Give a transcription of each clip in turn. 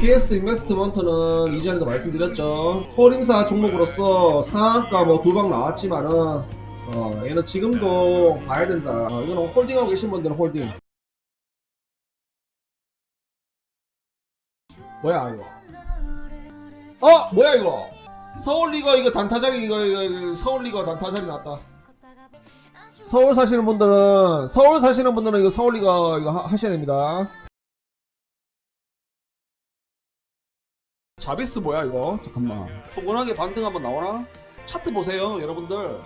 PS 인베스트먼트는 이전에도 말씀드렸죠. 소림사 종목으로서 상한가 뭐두방 나왔지만은 어 얘는 지금도 봐야 된다. 어, 이거는 홀딩하고 계신 분들은 홀딩. 뭐야 이거? 어 뭐야 이거? 서울리거 이거 단타자리 이거, 이거, 이거 서울리거 단타자리 났다. 서울 사시는 분들은 서울 사시는 분들은 이거 서울리거 이거 하, 하셔야 됩니다. 자비스 뭐야 이거? 잠깐만. 포근하게 반등 한번 나오나? 차트 보세요, 여러분들.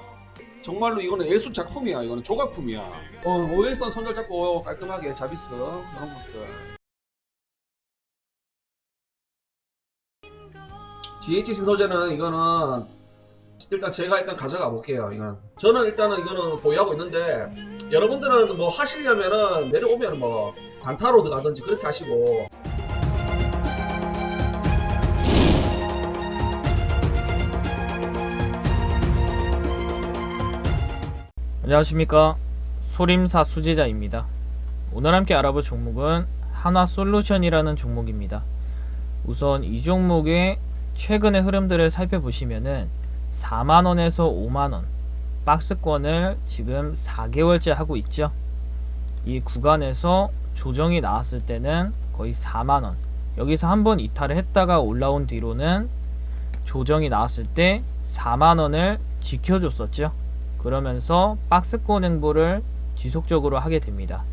정말로 이거는 예술 작품이야. 이거는 조각품이야. 어, 오일선 손절 잡고 깔끔하게 자비스 이런 것들. GH 신소재는 이거는 일단 제가 일단 가져가 볼게요. 이건 저는 일단은 이거는 보유하고 있는데 여러분들은 뭐 하시려면은 내려오면 뭐 관타로드 가든지 그렇게 하시고 안녕하십니까. 소림사 수제자입니다. 오늘 함께 알아볼 종목은 한화솔루션이라는 종목입니다. 우선 이 종목의 최근의 흐름들을 살펴보시면은 4만원에서 5만원 박스권을 지금 4개월째 하고 있죠. 이 구간에서 조정이 나왔을 때는 거의 4만원. 여기서 한번 이탈을 했다가 올라온 뒤로는 조정이 나왔을 때 4만원을 지켜줬었죠 그러면서 박스권 행보를 지속적으로 하게 됩니다.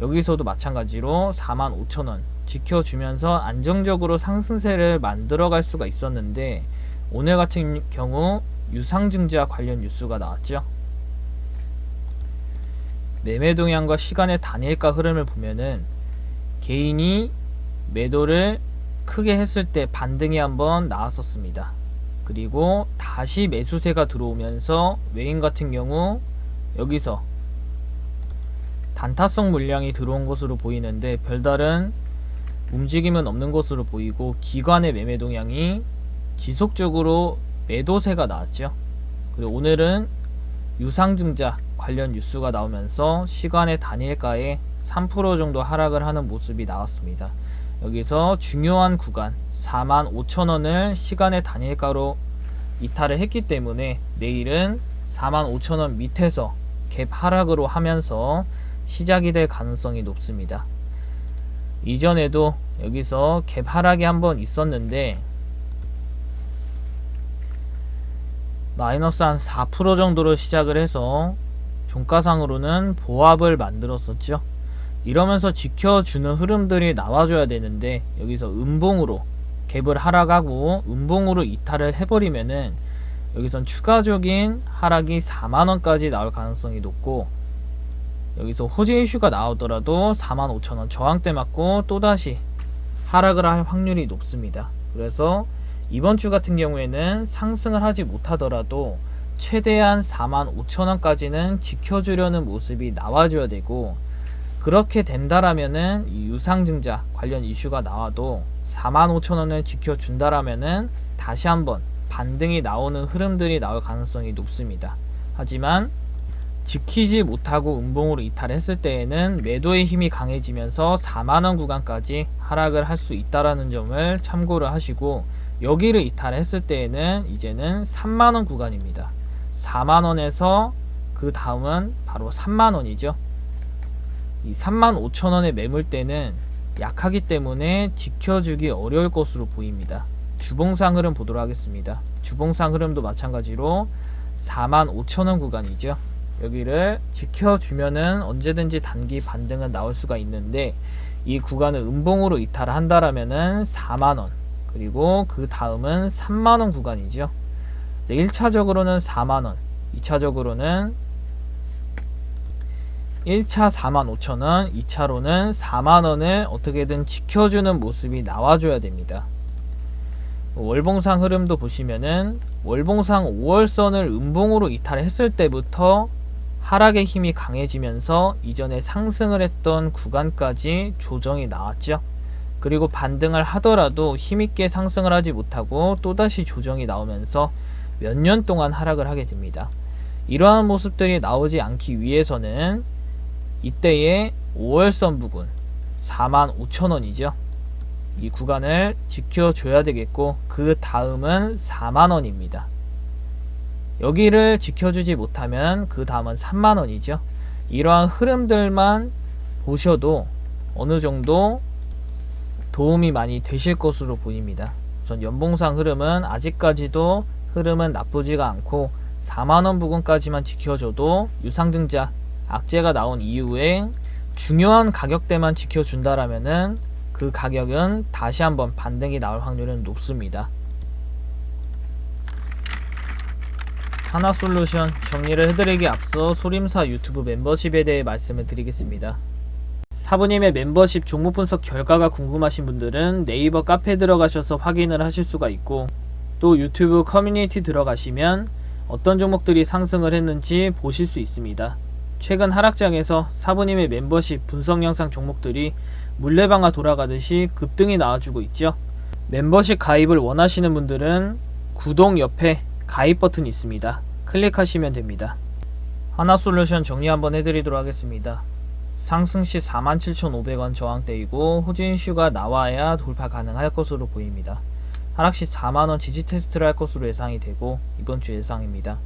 여기서도 마찬가지로 45,000원 지켜주면서 안정적으로 상승세를 만들어갈 수가 있었는데 오늘 같은 경우 유상증자 관련 뉴스가 나왔죠. 매매 동향과 시간의 단일가 흐름을 보면은 개인이 매도를 크게 했을 때 반등이 한번 나왔었습니다. 그리고 다시 매수세가 들어오면서 외인 같은 경우 여기서 단타성 물량이 들어온 것으로 보이는데 별다른 움직임은 없는 것으로 보이고 기관의 매매 동향이 지속적으로 매도세가 나왔죠. 그리고 오늘은 유상증자 관련 뉴스가 나오면서 시간의 단일가에 3% 정도 하락을 하는 모습이 나왔습니다. 여기서 중요한 구간 45,000원을 시간의 단일가로 이탈을 했기 때문에 내일은 45,000원 밑에서 갭 하락으로 하면서 시작이 될 가능성이 높습니다. 이전에도 여기서 갭 하락이 한번 있었는데 마이너스 한 4% 정도로 시작을 해서 종가상으로는 보합을 만들었었죠. 이러면서 지켜주는 흐름들이 나와줘야 되는데 여기서 음봉으로 갭을 하락하고 음봉으로 이탈을 해버리면은 여기선 추가적인 하락이 4만원까지 나올 가능성이 높고 여기서 호재 이슈가 나오더라도 4만 5천원 저항대 맞고 또다시 하락을 할 확률이 높습니다. 그래서 이번 주 같은 경우에는 상승을 하지 못하더라도 최대한 4만 5천원까지는 지켜주려는 모습이 나와줘야 되고 그렇게 된다라면은 이 유상증자 관련 이슈가 나와도 45,000원을 지켜준다라면은 다시 한번 반등이 나오는 흐름들이 나올 가능성이 높습니다. 하지만 지키지 못하고 음봉으로 이탈했을 때에는 매도의 힘이 강해지면서 4만원 구간까지 하락을 할 수 있다라는 점을 참고를 하시고 여기를 이탈했을 때에는 이제는 3만원 구간입니다. 4만원에서 그 다음은 바로 3만원이죠. 이 35,000원의 매물대는 약하기 때문에 지켜주기 어려울 것으로 보입니다. 주봉상 흐름 보도록 하겠습니다. 주봉상 흐름도 마찬가지로 45,000원 구간이죠. 여기를 지켜주면은 언제든지 단기 반등은 나올 수가 있는데 이 구간을 음봉으로 이탈을 한다라면은 4만원 그리고 그 다음은 3만원 구간이죠. 1차적으로는 4만원 2차적으로는 1차 45,000원, 2차로는 4만원을 어떻게든 지켜주는 모습이 나와줘야 됩니다. 월봉상 흐름도 보시면은 월봉상 5월선을 음봉으로 이탈했을 때부터 하락의 힘이 강해지면서 이전에 상승을 했던 구간까지 조정이 나왔죠. 그리고 반등을 하더라도 힘있게 상승을 하지 못하고 또다시 조정이 나오면서 몇 년 동안 하락을 하게 됩니다. 이러한 모습들이 나오지 않기 위해서는 이때의 5월선 부근 45,000원이죠. 이 구간을 지켜줘야 되겠고 그 다음은 4만원입니다. 여기를 지켜주지 못하면 그 다음은 3만원이죠. 이러한 흐름들만 보셔도 어느 정도 도움이 많이 되실 것으로 보입니다. 우선 연봉상 흐름은 아직까지도 흐름은 나쁘지가 않고 4만원 부근까지만 지켜줘도 유상증자 악재가 나온 이후에 중요한 가격대만 지켜준다라면은 그 가격은 다시 한번 반등이 나올 확률은 높습니다. 하나솔루션 정리를 해드리기 앞서 소림사 유튜브 멤버십에 대해 말씀을 드리겠습니다. 사부님의 멤버십 종목 분석 결과가 궁금하신 분들은 네이버 카페 들어가셔서 확인을 하실 수가 있고 또 유튜브 커뮤니티 들어가시면 어떤 종목들이 상승을 했는지 보실 수 있습니다. 최근 하락장에서 사부님의 멤버십 분석 영상 종목들이 물레방아 돌아가듯이 급등이 나와주고 있죠. 멤버십 가입을 원하시는 분들은 구독 옆에 가입 버튼이 있습니다. 클릭하시면 됩니다. 하나솔루션 정리 한번 해드리도록 하겠습니다. 상승 시 47,500원 저항대이고 호진슈가 나와야 돌파 가능할 것으로 보입니다. 하락 시 4만원 지지 테스트를 할 것으로 예상이 되고 이번 주 예상입니다.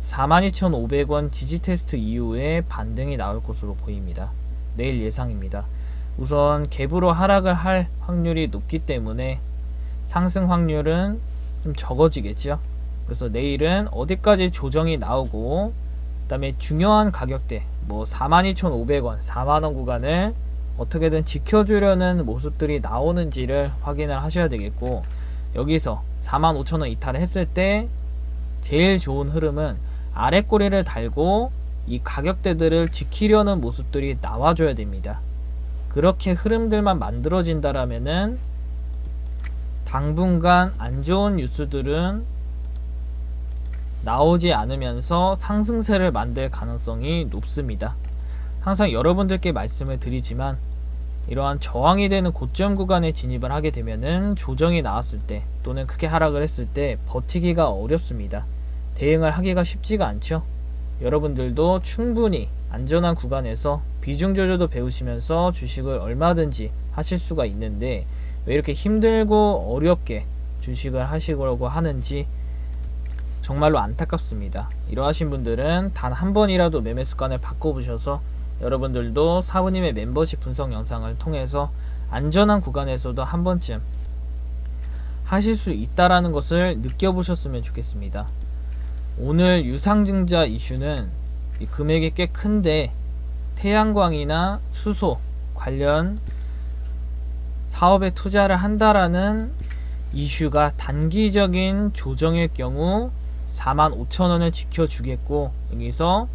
42,500원 지지 테스트 이후에 반등이 나올 것으로 보입니다. 내일 예상입니다. 우선 갭으로 하락을 할 확률이 높기 때문에 상승 확률은 좀 적어지겠죠. 그래서 내일은 어디까지 조정이 나오고 그다음에 중요한 가격대 뭐 42,500원, 4만원 구간을 어떻게든 지켜주려는 모습들이 나오는지를 확인을 하셔야 되겠고 여기서 45,000원 이탈을 했을 때 제일 좋은 흐름은 아래 꼬리를 달고 이 가격대들을 지키려는 모습들이 나와줘야 됩니다. 그렇게 흐름들만 만들어진다라면은 당분간 안 좋은 뉴스들은 나오지 않으면서 상승세를 만들 가능성이 높습니다. 항상 여러분들께 말씀을 드리지만 이러한 저항이 되는 고점 구간에 진입을 하게 되면은 조정이 나왔을 때 또는 크게 하락을 했을 때 버티기가 어렵습니다. 대응을 하기가 쉽지가 않죠. 여러분들도 충분히 안전한 구간에서 비중 조절도 배우시면서 주식을 얼마든지 하실 수가 있는데 왜 이렇게 힘들고 어렵게 주식을 하시려고 하는지 정말로 안타깝습니다. 이러하신 분들은 단 한 번이라도 매매 습관을 바꿔보셔서 여러분들도 사부님의 멤버십 분석 영상을 통해서 안전한 구간에서도 한 번쯤 하실 수 있다라는 것을 느껴보셨으면 좋겠습니다. 오늘 유상증자 이슈는 이 금액이 꽤 큰데 태양광이나 수소 관련 사업에 투자를 한다라는 이슈가 단기적인 조정일 경우 45,000원을 지켜주겠고 여기서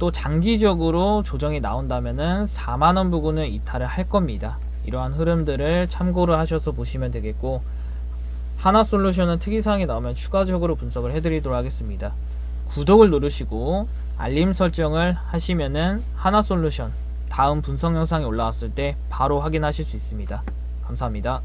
또 장기적으로 조정이 나온다면은 4만원 부근을 이탈을 할 겁니다. 이러한 흐름들을 참고를 하셔서 보시면 되겠고 하나 솔루션은 특이사항이 나오면 추가적으로 분석을 해드리도록 하겠습니다. 구독을 누르시고 알림 설정을 하시면은 하나 솔루션 다음 분석 영상이 올라왔을 때 바로 확인하실 수 있습니다. 감사합니다.